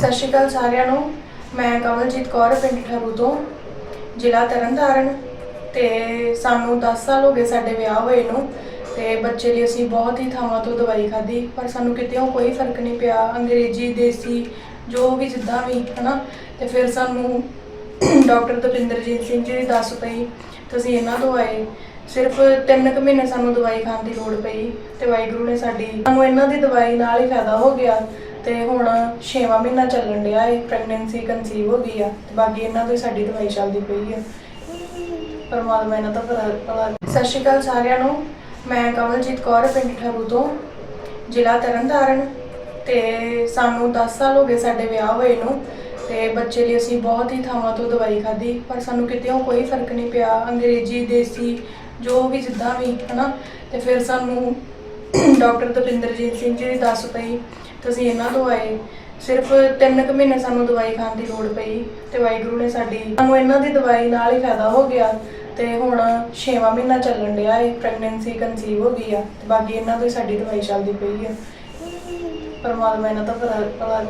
ਸਤਿ ਸ਼੍ਰੀ ਅਕਾਲ ਸਾਰਿਆਂ ਨੂੰ। ਮੈਂ ਕਮਲਜੀਤ ਕੌਰ, ਪਿੰਡ ਠਰੂ ਤੋਂ, ਜ਼ਿਲ੍ਹਾ ਤਰਨਤਾਰਨ। ਤੇ ਸਾਨੂੰ 10 ਸਾਲ ਹੋ ਗਏ ਸਾਡੇ ਵਿਆਹ ਹੋਏ ਨੂੰ ਤੇ ਬੱਚੇ ਲਈ ਅਸੀਂ ਬਹੁਤ ਹੀ ਥਾਵਾਂ ਤੋਂ ਦਵਾਈ ਖਾਧੀ, ਪਰ ਸਾਨੂੰ ਕਿਤੇੋਂ ਕੋਈ ਫ਼ਰਕ ਨਹੀਂ ਪਿਆ। ਅੰਗਰੇਜ਼ੀ, ਦੇਸੀ, ਜੋ ਵੀ ਜਿੱਦਾਂ ਵੀ, ਹਨਾ? ਤੇ ਫਿਰ ਸਾਨੂੰ ਡਾਕਟਰ ਦਵਿੰਦਰਜੀਤ ਸਿੰਘ ਜੀ ਦੀ ਦੱਸ ਪਈ ਤੁਸੀਂ ਇਹਨਾਂ ਤੋਂ ਆਏ। ਸਿਰਫ 3 ਕੁ ਮਹੀਨੇ ਸਾਨੂੰ ਦਵਾਈ ਖਾਣ ਦੀ ਲੋੜ ਪਈ, ਤੇ ਵਾਹਿਗੁਰੂ ਨੇ ਸਾਡੀ, ਸਾਨੂੰ ਇਹਨਾਂ ਦੀ ਦਵਾਈ ਨਾਲ ਹੀ ਫਾਇਦਾ ਹੋ ਗਿਆ। ਤੇ ਹੁਣ 6ਵਾਂ ਮਹੀਨਾ ਚੱਲਣ ਡਿਆ ਏ ਪ੍ਰੈਗਨੈਂਸੀ ਕਨਸੀਵ ਹੋ ਗਈ ਆ, ਤੇ ਬਾਕੀ ਇਹਨਾਂ ਤੋਂ ਹੀ ਸਾਡੀ ਦਵਾਈ ਚੱਲਦੀ ਪਈ ਆ। ਪਰਮਾਤਮਾ ਇਹਨਾਂ ਦਾ ਭਲਾ ਭਲਾ ਸਤਿ ਸ਼੍ਰੀ ਅਕਾਲ ਸਾਰਿਆਂ ਨੂੰ। ਮੈਂ ਕਮਲਜੀਤ ਕੌਰ, ਪਿੰਡ ਠਰੂ ਤੋਂ, ਜ਼ਿਲ੍ਹਾ ਤਰਨਤਾਰਨ। ਤੇ ਸਾਨੂੰ 10 ਸਾਲ ਹੋ ਗਏ ਸਾਡੇ ਵਿਆਹ ਹੋਏ ਨੂੰ, ਤੇ ਬੱਚੇ ਲਈ ਅਸੀਂ ਬਹੁਤ ਹੀ ਥਾਵਾਂ ਤੋਂ ਦਵਾਈ ਖਾਧੀ, ਪਰ ਸਾਨੂੰ ਕਿਤੇੋਂ ਕੋਈ ਫ਼ਰਕ ਨਹੀਂ ਪਿਆ। ਅੰਗਰੇਜ਼ੀ, ਦੇਸੀ, ਜੋ ਵੀ ਜਿੱਦਾਂ ਵੀ, ਹਨਾ? ਤੇ ਫਿਰ ਸਾਨੂੰ ਡਾਕਟਰ ਦਵਿੰਦਰਜੀਤ ਸਿੰਘ ਜੀ ਦੀ ਦੱਸ ਪਈ ਤੇ ਅਸੀਂ ਇਹਨਾਂ ਤੋਂ ਆਏ। ਸਿਰਫ 3 ਕੁ ਮਹੀਨੇ ਸਾਨੂੰ ਦਵਾਈ ਖਾਣ ਦੀ ਲੋੜ ਪਈ ਤੇ ਵਾਹਿਗੁਰੂ ਨੇ ਸਾਡੀ ਸਾਨੂੰ ਇਹਨਾਂ ਦੀ ਦਵਾਈ ਨਾਲ ਹੀ ਫਾਇਦਾ ਹੋ ਗਿਆ ਤੇ ਹੁਣ 6ਵਾਂ ਮਹੀਨਾ ਚੱਲਣ ਡਿਆ ਏ ਪ੍ਰੈਗਨੈਂਸੀ ਕਨਸੀਵ ਹੋ ਗਈ ਆ ਤੇ ਬਾਕੀ ਇਹਨਾਂ ਤੋਂ ਹੀ ਸਾਡੀ ਦਵਾਈ ਚੱਲਦੀ ਪਈ ਆ। ਪਰਮਾਤਮਾ ਇਹਨਾਂ ਦਾ ਭਲਾ ਭਲਾ